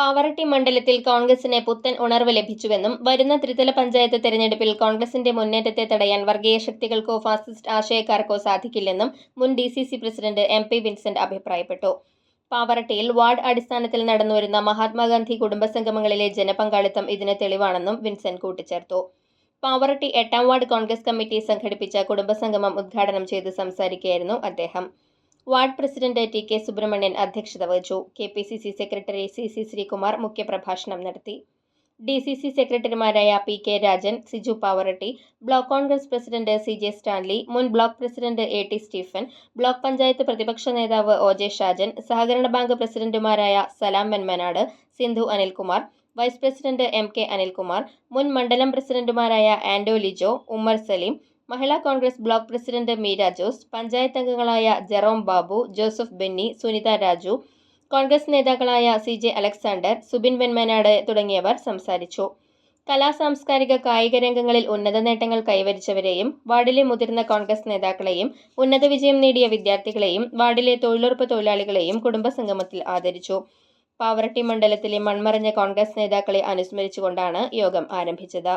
പാവറട്ടി മണ്ഡലത്തിൽ കോൺഗ്രസിന് പുത്തൻ ഉണർവ് ലഭിച്ചുവെന്നും വരുന്ന ത്രിതല പഞ്ചായത്ത് തെരഞ്ഞെടുപ്പിൽ കോൺഗ്രസിന്റെ മുന്നേറ്റത്തെ തടയാൻ വർഗീയ ശക്തികൾക്കോ ഫാസിസ്റ്റ് ആശയക്കാർക്കോ സാധിക്കില്ലെന്നും മുൻ D C C president M P Vincent അഭിപ്രായപ്പെട്ടു. പാവറട്ടിയിൽ വാർഡ് അടിസ്ഥാനത്തിൽ നടന്നുവരുന്ന മഹാത്മാഗാന്ധി കുടുംബസംഗമങ്ങളിലെ ജനപങ്കാളിത്തം ഇതിന് തെളിവാണെന്നും വിൻസെന്റ് കൂട്ടിച്ചേർത്തു. പാവറട്ടി എട്ടാം വാർഡ് കോൺഗ്രസ് കമ്മിറ്റി സംഘടിപ്പിച്ച കുടുംബസംഗമം ഉദ്ഘാടനം ചെയ്ത് സംസാരിക്കുകയായിരുന്നു അദ്ദേഹം. Ward president T K Subramanian അധ്യക്ഷത വഹിച്ചു. K P C C secretary C C Sreekumar മുഖ്യപ്രഭാഷണം നടത്തി. ഡി സി സി സെക്രട്ടറിമാരായ P K Rajan Siju Pavaratty block Congress president C J Stanley മുൻ block president A T Stephen block panchayat പ്രതിപക്ഷ നേതാവ് O J Shajan സഹകരണ bank പ്രസിഡന്റുമാരായ Salam Venmanad Sindhu Anilkumar vice president M K Anilkumar മുൻ മണ്ഡലം പ്രസിഡന്റുമാരായ Anto Lijo Ummer Saleem Mahila Congress block president Meera Jose panchayat അംഗങ്ങളായ Jerome Babu Joseph Benny Sunitha Raju Congress നേതാക്കളായ C J Alexander Subin Venmanad തുടങ്ങിയവർ സംസാരിച്ചു. കലാ സാംസ്കാരിക കായിക രംഗങ്ങളിൽ ഉന്നത നേട്ടങ്ങൾ കൈവരിച്ചവരെയും വാർഡിലെ മുതിർന്ന കോൺഗ്രസ് നേതാക്കളെയും ഉന്നത വിജയം നേടിയ വിദ്യാർത്ഥികളെയും വാർഡിലെ തൊഴിലുറപ്പ് തൊഴിലാളികളെയും കുടുംബസംഗമത്തിൽ ആദരിച്ചു. പാവറട്ടി മണ്ഡലത്തിലെ മൺമറഞ്ഞ കോൺഗ്രസ് നേതാക്കളെ അനുസ്മരിച്ചുകൊണ്ടാണ് യോഗം ആരംഭിച്ചത്.